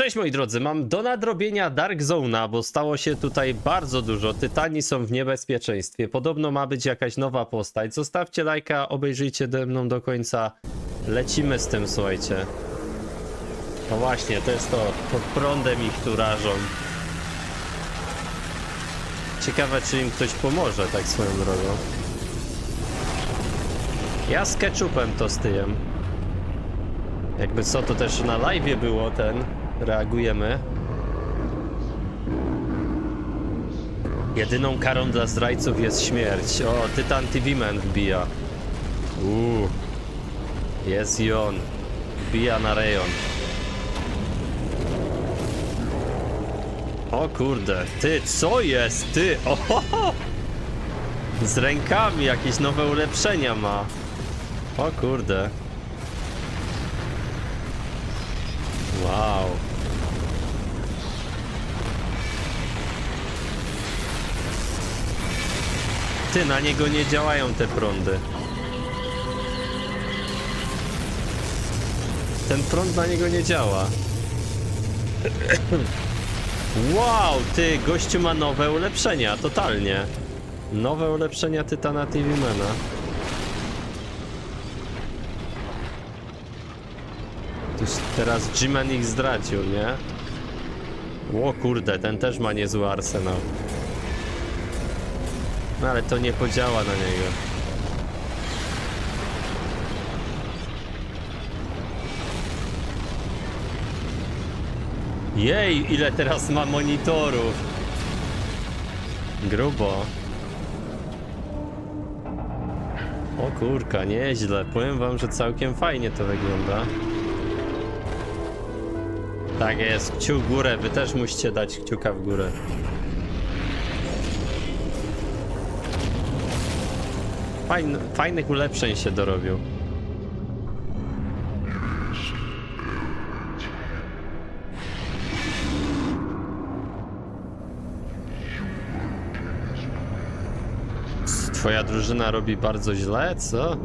Cześć moi drodzy, mam do nadrobienia Dark Zone'a, bo stało się tutaj bardzo dużo. Tytani są w niebezpieczeństwie. Podobno ma być jakaś nowa postać. Zostawcie lajka, obejrzyjcie ze mną do końca. Lecimy z tym, słuchajcie. No właśnie, to jest to. Pod prądem ich tu rażą. Ciekawe, czy im ktoś pomoże, tak swoją drogą. Ja z ketchupem to styjem. Jakby co, to też na live było ten. Reagujemy. Jedyną karą dla zdrajców jest śmierć. O, Tytan TV Man wbija. Uuu. Jest i on. Wbija na rejon. O kurde, ty, co jest? Ty, ohoho! Z rękami jakieś nowe ulepszenia ma. O kurde. Wow. Ty, na niego nie działają te prądy. Ten prąd na niego nie działa. Wow, ty, gościu ma nowe ulepszenia, totalnie. Nowe ulepszenia Tytana TV Mana. Tuż teraz G-Man ich zdradził, nie? O kurde, ten też ma niezły arsenał. No ale to nie podziała na niego. Jej, ile teraz ma monitorów. Grubo. O kurka, nieźle. Powiem wam, że całkiem fajnie to wygląda. Tak jest, kciuk w górę. Wy też musicie dać kciuka w górę. Fajn, fajnych ulepszeń się dorobił. Twoja drużyna robi bardzo źle, co?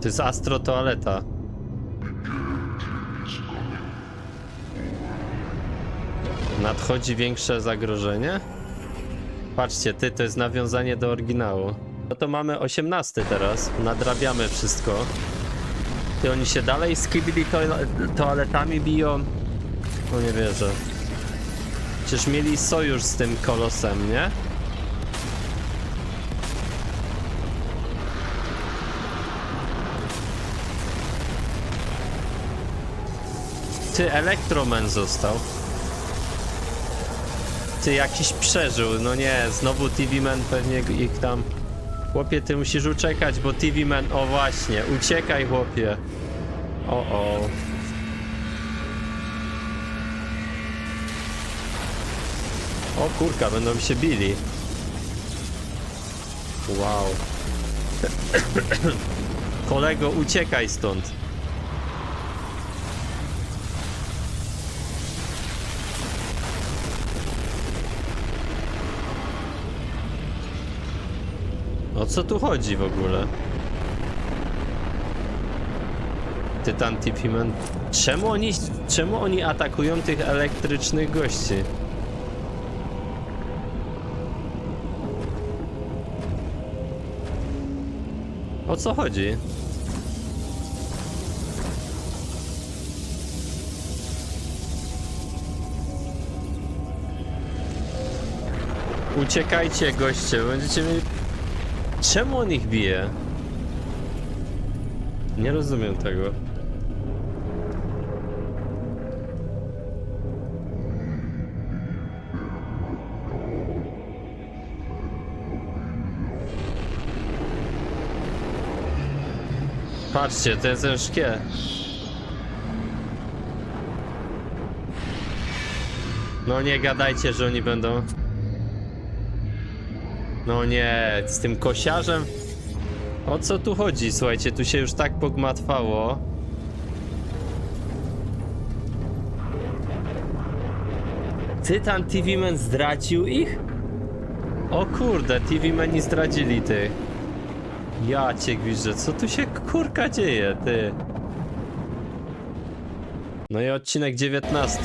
To jest Astro Toaleta. Nadchodzi większe zagrożenie? Patrzcie, ty, to jest nawiązanie do oryginału. No to mamy 18 teraz, nadrabiamy wszystko. Ty, oni się dalej z kibili to toaletami biją? No nie wierzę. Przecież mieli sojusz z tym kolosem, nie? Ty, Elektroman został. Ty, jakiś przeżył, no nie, znowu TV Man pewnie ich tam... Chłopie, ty musisz uciekać, bo TV Man... O właśnie, uciekaj chłopie. O, o. O kurka, będą się bili. Wow. Kolego, uciekaj stąd. O co tu chodzi w ogóle? Tytan Tipiman. Czemu oni, czemu oni atakują tych elektrycznych gości? O co chodzi? Uciekajcie goście, będziecie mieli Czemu on ich bije? Nie rozumiem tego. Patrzcie, ten ten szkie. No nie gadajcie, że oni będą. No nie, z tym kosiarzem? O co tu chodzi? Słuchajcie, tu się już tak pogmatwało. Tytan TV Man zdradził ich? O kurde, TV Mani zdradzili ty. Ja cię gwizdże, co tu się kurka dzieje, ty? No i odcinek 19.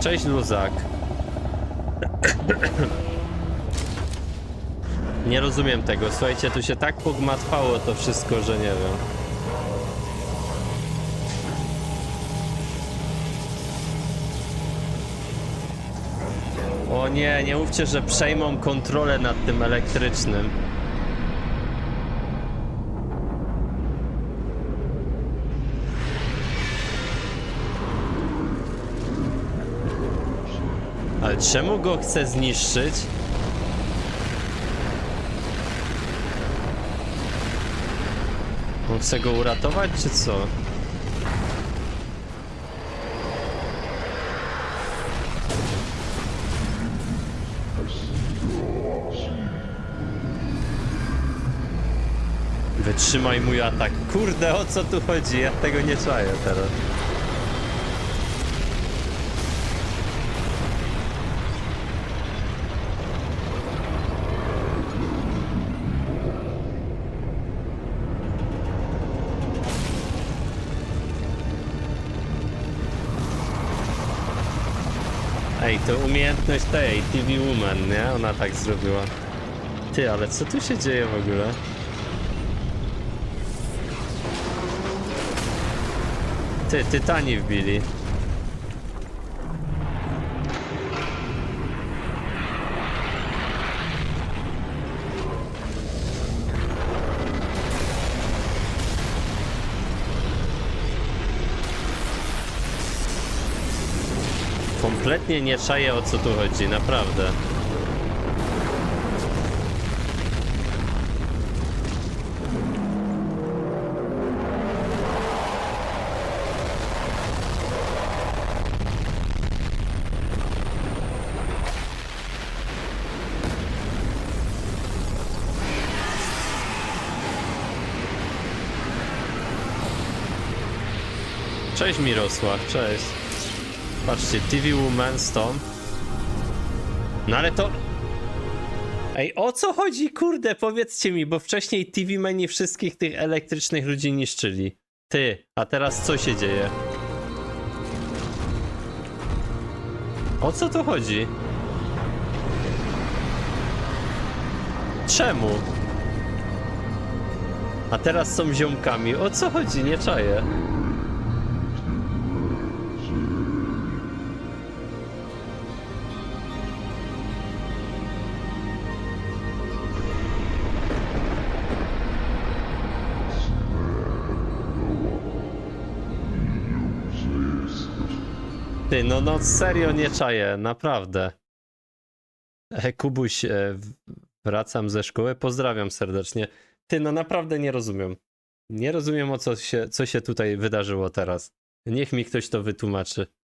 Cześć Luzak. Nie rozumiem tego. Słuchajcie, tu się tak pogmatwało to wszystko, że nie wiem. O nie, nie mówcie, że przejmą kontrolę nad tym elektrycznym. Ale czemu go chce zniszczyć? On chce go uratować, czy co? Wytrzymaj mój atak. Kurde, o co tu chodzi? Ja tego nie czaję teraz. Ej, to umiejętność tej, TV Woman, nie? Ona tak zrobiła. Ty, ale co tu się dzieje w ogóle? Ty, tytani wbili. Kompletnie nie czaję o co tu chodzi, naprawdę. Cześć Mirosław, cześć. Patrzcie, TV Woman stąd. No ale to... Ej, o co chodzi, kurde, powiedzcie mi, bo wcześniej TV Mani wszystkich tych elektrycznych ludzi niszczyli. Ty, a teraz co się dzieje? O co tu chodzi? Czemu? A teraz są ziomkami. O co chodzi? Nie czaję. Ty, no, no serio nie czaję, naprawdę. E, Kubuś, e, wracam ze szkoły, pozdrawiam serdecznie. Ty, no naprawdę nie rozumiem. Nie rozumiem o co się, co się tutaj wydarzyło teraz. Niech mi ktoś to wytłumaczy.